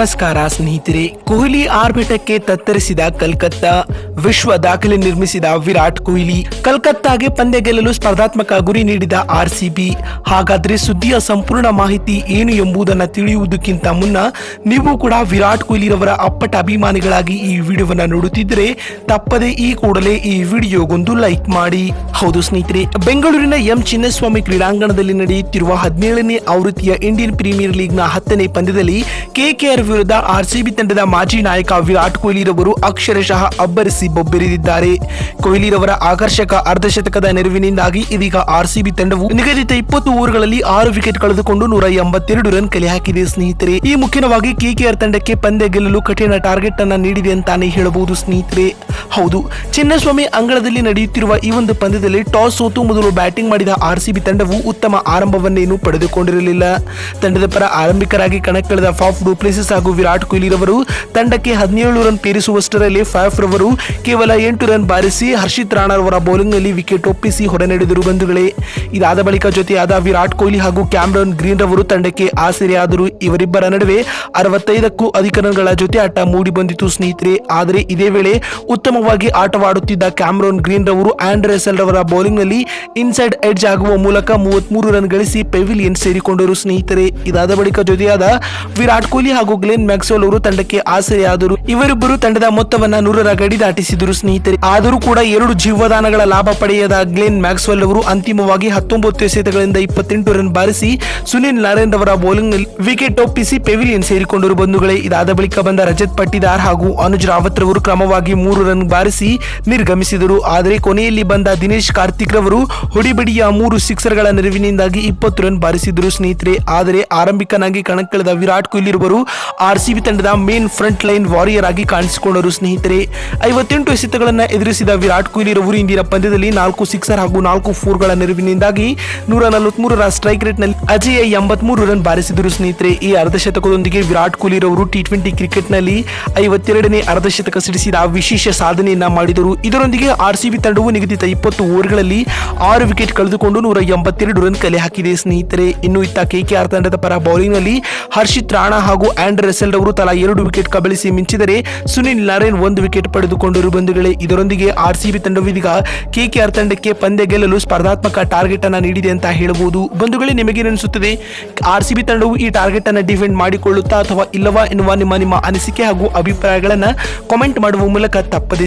ನಮಸ್ಕಾರ ಸ್ನೇಹಿತರೆ, ಕೊಹ್ಲಿ ಆರ್ಬಿಟಕ್ಕೆ ತತ್ತರಿಸಿದ ಕಲ್ಕತ್ತಾ, ವಿಶ್ವ ದಾಖಲೆ ನಿರ್ಮಿಸಿದ ವಿರಾಟ್ ಕೊಹ್ಲಿ ಕಲ್ಕತ್ತಾಗೆ ಪಂದ್ಯ ಗೆಲ್ಲಲು ಸ್ಪರ್ಧಾತ್ಮಕ ಗುರಿ ನೀಡಿದ ಆರ್ಸಿಬಿ. ಹಾಗಾದ್ರೆ ಸುದ್ದಿಯ ಸಂಪೂರ್ಣ ಮಾಹಿತಿ ಏನು ಎಂಬುದನ್ನು ತಿಳಿಯುವುದಕ್ಕಿಂತ ಮುನ್ನ, ನೀವು ಕೂಡ ವಿರಾಟ್ ಕೊಹ್ಲಿರವರ ಅಪ್ಪಟ ಅಭಿಮಾನಿಗಳಾಗಿ ಈ ವಿಡಿಯೋವನ್ನು ನೋಡುತ್ತಿದ್ದರೆ, ತಪ್ಪದೆ ಈ ಕೂಡಲೇ ಈ ವಿಡಿಯೋಗೊಂದು ಲೈಕ್ ಮಾಡಿ. ಹೌದು ಸ್ನೇಹಿತರೆ, ಬೆಂಗಳೂರಿನ ಎಂ ಚಿನ್ನಸ್ವಾಮಿ ಕ್ರೀಡಾಂಗಣದಲ್ಲಿ ನಡೆಯುತ್ತಿರುವ ಹದಿನೇಳನೇ ಆವೃತ್ತಿಯ ಇಂಡಿಯನ್ ಪ್ರೀಮಿಯರ್ ಲೀಗ್ನ ಹತ್ತನೇ ಪಂದ್ಯದಲ್ಲಿ ಕೆಕೆಆರ್ ವಿರುದ್ಧ ಆರ್ಸಿಬಿ ತಂಡದ ಮಾಜಿ ನಾಯಕ ವಿರಾಟ್ ಕೊಹ್ಲಿರವರು ಅಕ್ಷರಶಃ ಅಬ್ಬರಿಸಿ ಕೊಹ್ಲಿ ಕೊಹ್ಲಿರವರ ಆಕರ್ಷಕ ಅರ್ಧಶತಕದ ನೆರವಿನಿಂದಾಗಿ ಇದೀಗ ಆರ್ಸಿಬಿ ತಂಡವು ನಿಗದಿತ ಇಪ್ಪತ್ತು ಓವರ್ಗಳಲ್ಲಿ ಆರು ವಿಕೆಟ್ ಕಳೆದುಕೊಂಡು ನೂರ ಎಂಬತ್ತೆರಡು ರನ್ ಕಲೆ ಹಾಕಿದೆ ಸ್ನೇಹಿತರೆ. ಈ ಮುಖ್ಯವಾಗಿ ಕೆಕೆಆರ್ ತಂಡಕ್ಕೆ ಪಂದ್ಯ ಗೆಲ್ಲಲು ಕಠಿಣ ಟಾರ್ಗೆಟ್ ಅನ್ನ ನೀಡಿದೆ ಅಂತಾನೆ ಹೇಳಬಹುದು ಸ್ನೇಹಿತರೆ. ಹೌದು, ಚಿನ್ನಸ್ವಾಮಿ ಅಂಗಳದಲ್ಲಿ ನಡೆಯುತ್ತಿರುವ ಈ ಒಂದು ಪಂದ್ಯದಲ್ಲಿ ಟಾಸ್ ಸೋತು ಮೊದಲು ಬ್ಯಾಟಿಂಗ್ ಮಾಡಿದ ಆರ್ಸಿಬಿ ತಂಡವು ಉತ್ತಮ ಆರಂಭವನ್ನೇನು ಪಡೆದುಕೊಂಡಿರಲಿಲ್ಲ. ತಂಡದ ಪರ ಆರಂಭಿಕರಾಗಿ ಕಣಕ್ಕಿಳಿದ ಫಾಫ್ ಡೂಪ್ಲೆಸಿಸ್ ಹಾಗೂ ವಿರಾಟ್ ಕೊಹ್ಲಿ ರವರು ತಂಡಕ್ಕೆ ಹದಿನೇಳು ರನ್ ಪೇರಿಸುವಷ್ಟರಲ್ಲಿ ಫಾಫ್ ರವರು ಕೇವಲ ಎಂಟು ರನ್ ಬಾರಿಸಿ ಹರ್ಷಿತ್ ರಾಣಾರವರ ಬೌಲಿಂಗ್ನಲ್ಲಿ ವಿಕೆಟ್ ಒಪ್ಪಿಸಿ ಹೊರನಡೆದರು ಬಂಧುಗಳೇ. ಇದಾದ ಬಳಿಕ ಜೊತೆಯಾದ ವಿರಾಟ್ ಕೊಹ್ಲಿ ಹಾಗೂ ಕ್ಯಾಮ್ರನ್ ಗ್ರೀನ್ ರವರು ತಂಡಕ್ಕೆ ಆಸರೆಯಾದರು ಇವರಿಬ್ಬರ ನಡುವೆ ಅರವತ್ತೈದಕ್ಕೂ ಅಧಿಕ ರನ್ಗಳ ಜೊತೆ ಆಟ ಮೂಡಿ ಬಂದಿತು ಸ್ನೇಹಿತರೆ. ಆದರೆ ಇದೇ ವೇಳೆ ಉತ್ತಮವಾಗಿ ಆಟವಾಡುತ್ತಿದ್ದ ಕ್ಯಾಮ್ರೋನ್ ಗ್ರೀನ್ ರವರು ಆಂಡ್ರೆಸೆಲ್ ರವರ ಬೌಲಿಂಗ್ನಲ್ಲಿ ಇನ್ಸೈಡ್ ಎಡ್ಜ್ ಆಗುವ ಮೂಲಕ ಮೂವತ್ಮೂರು ರನ್ ಗಳಿಸಿ ಪೆವಿಲಿಯನ್ ಸೇರಿಕೊಂಡರು ಸ್ನೇಹಿತರೆ. ಇದಾದ ಬಳಿಕ ಜೊತೆಯಾದ ವಿರಾಟ್ ಕೊಹ್ಲಿ ಹಾಗೂ ಗ್ಲೆನ್ ಮ್ಯಾಕ್ಸ್ವೆಲ್ ಅವರು ತಂಡಕ್ಕೆ ಆಸರೆಯಾದರು. ಇವರಿಬ್ಬರು ತಂಡದ ಮೊತ್ತವನ್ನ ನೂರರ ಗಡಿ ದಾಟಿಸಿದರು ಸ್ನೇಹಿತರೆ. ಆದರೂ ಕೂಡ ಎರಡು ಜೀವದಾನಗಳ ಲಾಭ ಪಡೆಯದ ಗ್ಲೆನ್ ಮ್ಯಾಕ್ಸ್ವೆಲ್ ಅವರು ಅಂತಿಮವಾಗಿ ಹತ್ತೊಂಬತ್ತು ಎಸೆತಗಳಿಂದ ಇಪ್ಪತ್ತೆಂಟು ರನ್ ಬಾರಿಸಿ ಸುನಿಲ್ ನಾರಾಯಣ್ ರವರ ಬೌಲಿಂಗ್ನಲ್ಲಿ ವಿಕೆಟ್ ಒಪ್ಪಿಸಿ ಪೆವಿಲಿಯನ್ ಸೇರಿಕೊಂಡರು ಬಂಧುಗಳೇ. ಇದಾದ ಬಳಿಕ ಬಂದ ರಜತ್ ಪಟ್ಟಿದಾರ್ ಹಾಗೂ ಅನುಜ್ ರಾವತ್ ರವರು ಕ್ರಮವಾಗಿ ಮೂರು ರನ್ ಬಾರಿಸಿ ನಿರ್ಗಮಿಸಿದರು. ಆದರೆ ಕೊನೆಯಲ್ಲಿ ಬಂದ ದಿನೇಶ್ ಕಾರ್ತಿಕ್ ರವರು ಹೊಡಿಬಡಿಯ ಮೂರು ಸಿಕ್ಸರ್ಗಳ ನೆರವಿನಿಂದಾಗಿ ಇಪ್ಪತ್ತು ರನ್ ಬಾರಿಸಿದರು ಸ್ನೇಹಿತರೆ. ಆದರೆ ಆರಂಭಿಕನಾಗಿ ಕಣಕ್ಕಿಳಿದ ವಿರಾಟ್ ಕೊಹ್ಲಿ ರವರು ಆರ್ಸಿಬಿ ತಂಡದ ಮೇನ್ ಫ್ರಂಟ್ ಲೈನ್ ವಾರಿಯರ್ ಆಗಿ ಕಾಣಿಸಿಕೊಂಡರು ಸ್ನೇಹಿತರೆ. ಐವತ್ತೆಂಟು ಎಸೆತಗಳನ್ನು ಎದುರಿಸಿದ ವಿರಾಟ್ ಕೊಹ್ಲಿ ರವರು ಇಂದಿನ ಪಂದ್ಯದಲ್ಲಿ ನಾಲ್ಕು ಸಿಕ್ಸರ್ ಹಾಗೂ ನಾಲ್ಕು ಫೋರ್ಗಳ ನೆರವಿನಿಂದಾಗಿ ನೂರ ನಲವತ್ಮೂರರ ಸ್ಟ್ರೈಕ್ ರೇಟ್ನಲ್ಲಿ ಅಜೇಯ ಎಂಬತ್ಮೂರು ರನ್ ಬಾರಿಸಿದರು ಸ್ನೇಹಿತರೆ. ಈ ಅರ್ಧಶತಕದೊಂದಿಗೆ ವಿರಾಟ್ ಕೊಹ್ಲಿ ರವರು ಟಿ ಟ್ವೆಂಟಿ ಕ್ರಿಕೆಟ್ನಲ್ಲಿ ಐವತ್ತೆರಡನೇ ಅರ್ಧಶತಕ ಸಿಡಿಸಿದ ವಿಶೇಷ ಸಾಧನೆಯನ್ನ ಮಾಡಿದರು ಇದರೊಂದಿಗೆ ಆರ್ಸಿಬಿ ತಂಡವು ನಿಗದಿತ ಇಪ್ಪತ್ತು ಓವರ್ಗಳಲ್ಲಿ ಆರು ವಿಕೆಟ್ ಕಳೆದುಕೊಂಡು ನೂರ ಎಂಬತ್ತೆರಡು ರನ್ ಕಲೆ ಹಾಕಿದೆ. ಸ್ನೇಹಿತರೆ, ಇನ್ನು ಇತ್ತ ಕೆಕೆಆರ್ ತಂಡದ ಪರ ಬೌಲಿಂಗ್ನಲ್ಲಿ ಹರ್ಷಿತ್ ರಾಣಾ ಹಾಗೂ ಆಂಡ್ ರೆಸೆಲ್ ರವರು ತಲಾ ಎರಡು ವಿಕೆಟ್ ಕಬಳಿಸಿ ಮಿಂಚಿದರೆ ಸುನಿಲ್ ನಾರಾಯಣ್ ಒಂದು ವಿಕೆಟ್ ಪಡೆದುಕೊಂಡರು. ಬಂಧುಗಳೇ, ಇದರೊಂದಿಗೆ ಆರ್ಸಿಬಿ ತಂಡವು ಇದೀಗ ಕೆಕೆಆರ್ ತಂಡಕ್ಕೆ ಪಂದ್ಯ ಗೆಲ್ಲಲು ಸ್ಪರ್ಧಾತ್ಮಕ ಟಾರ್ಗೆಟ್ ಅನ್ನ ನೀಡಿದೆ ಅಂತ ಹೇಳಬಹುದು. ಬಂಧುಗಳೇ ನಿಮಗೇನಿಸುತ್ತದೆ ಆರ್ಸಿಬಿ ತಂಡವು ಈ ಟಾರ್ಗೆಟ್ ಅನ್ನು ಡಿಫೆಂಡ್ ಮಾಡಿಕೊಳ್ಳುತ್ತಾ ಅಥವಾ ಇಲ್ಲವಾ ಎನ್ನುವ ನಿಮ್ಮ ನಿಮ್ಮ ಅನಿಸಿಕೆ ಹಾಗೂ ಅಭಿಪ್ರಾಯಗಳನ್ನು ಕಾಮೆಂಟ್ ಮಾಡುವ ಮೂಲಕ ತಪ್ಪದೆ